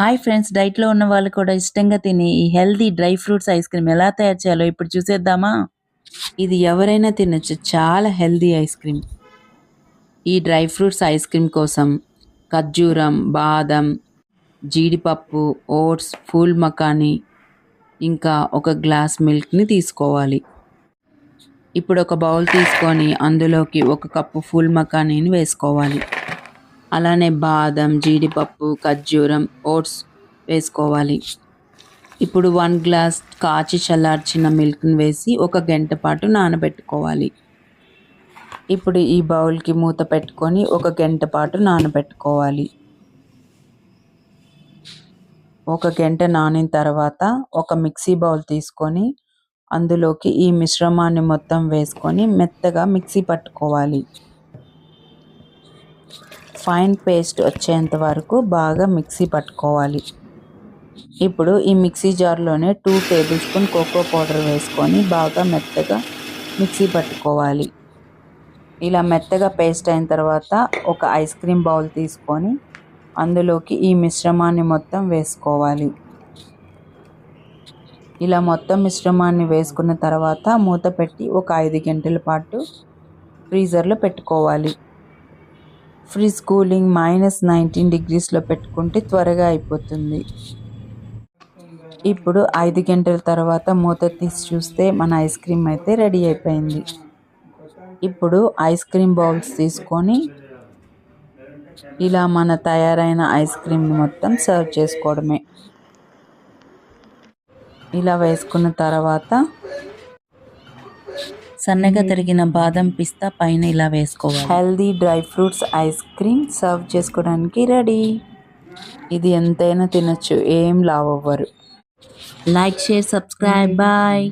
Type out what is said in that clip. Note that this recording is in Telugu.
హాయ్ ఫ్రెండ్స్ డైట్లో ఉన్న వాళ్ళు కూడా ఇష్టంగా తినే ఈ healthy dry fruits ice cream ఎలా తయారు చేయాలో ఇప్పుడు చూసేద్దామా? ఇది ఎవరైనా తినొచ్చు. చాలా హెల్దీ ఐస్ క్రీమ్. ఈ డ్రై ఫ్రూట్స్ ఐస్ క్రీమ్ కోసం ఖర్జూరం బాదం జీడిపప్పు ఓట్స్ ఫూల్ మకాని ఇంకా ఒక గ్లాస్ మిల్క్ని తీసుకోవాలి. ఇప్పుడు ఒక బౌల్ తీసుకొని అందులోకి ఒక కప్పు ఫూల్ మకానీని వేసుకోవాలి. అలానే బాదం జీడిపప్పు ఖర్జూరం ఓట్స్ వేసుకోవాలి. ఇప్పుడు వన్ గ్లాస్ కాచి చల్లార్చిన మిల్క్ని వేసి ఒక గంట పాటు నానబెట్టుకోవాలి. ఇప్పుడు ఈ బౌల్కి మూత పెట్టుకొని ఒక గంట పాటు నానబెట్టుకోవాలి. ఒక గంట నానిన తర్వాత ఒక మిక్సీ బౌల్ తీసుకొని అందులోకి ఈ మిశ్రమాన్ని మొత్తం వేసుకొని మెత్తగా మిక్సీ పట్టుకోవాలి. ఫైన్ పేస్ట్ వచ్చేంత వరకు బాగా మిక్సీ పట్టుకోవాలి. ఇప్పుడు ఈ మిక్సీ జార్లోనే two tablespoon cocoa powder వేసుకొని బాగా మెత్తగా మిక్సీ పట్టుకోవాలి. ఇలా మెత్తగా పేస్ట్ అయిన తర్వాత ఒక ఐస్ క్రీమ్ బౌల్ తీసుకొని అందులోకి ఈ మిశ్రమాన్ని మొత్తం వేసుకోవాలి. ఇలా మొత్తం మిశ్రమాన్ని వేసుకున్న తర్వాత మూత పెట్టి ఒక ఐదు గంటల పాటు ఫ్రీజర్లో పెట్టుకోవాలి. ఫ్రిజ్ కూలింగ్ మైనస్ నైన్టీన్ డిగ్రీస్లో పెట్టుకుంటే త్వరగా అయిపోతుంది. ఇప్పుడు ఐదు గంటల తర్వాత మూత తీసి చూస్తే మన ఐస్ క్రీమ్ అయితే రెడీ అయిపోయింది. ఇప్పుడు ఐస్ క్రీమ్ బౌల్స్ తీసుకొని ఇలా మన తయారైన ఐస్ క్రీమ్ని మొత్తం సర్వ్ చేసుకోవడమే. ఇలా వేసుకున్న తర్వాత సన్నగా తరిగిన బాదం పిస్తా పైన ఇలా వేసుకోవాలి. Healthy dry fruits ice cream serve చేసుకోవడానికి రెడీ ఇది ఎంతైనా తినచ్చు ఏం లావ్ అవ్వరు. Like share subscribe bye